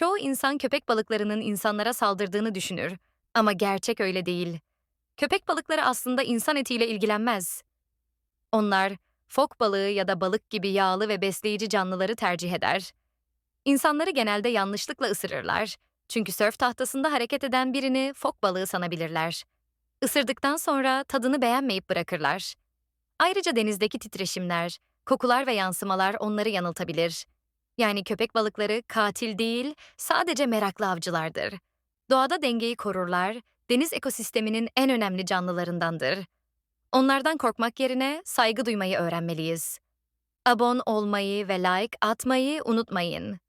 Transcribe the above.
Çoğu insan köpek balıklarının insanlara saldırdığını düşünür. Ama gerçek öyle değil. Köpek balıkları aslında insan etiyle ilgilenmez. Onlar, fok balığı ya da balık gibi yağlı ve besleyici canlıları tercih eder. İnsanları genelde yanlışlıkla ısırırlar. Çünkü sörf tahtasında hareket eden birini fok balığı sanabilirler. Isırdıktan sonra tadını beğenmeyip bırakırlar. Ayrıca denizdeki titreşimler, kokular ve yansımalar onları yanıltabilir. Yani köpek balıkları katil değil, sadece meraklı avcılardır. Doğada dengeyi korurlar, deniz ekosisteminin en önemli canlılarındandır. Onlardan korkmak yerine saygı duymayı öğrenmeliyiz. Abone olmayı ve like atmayı unutmayın.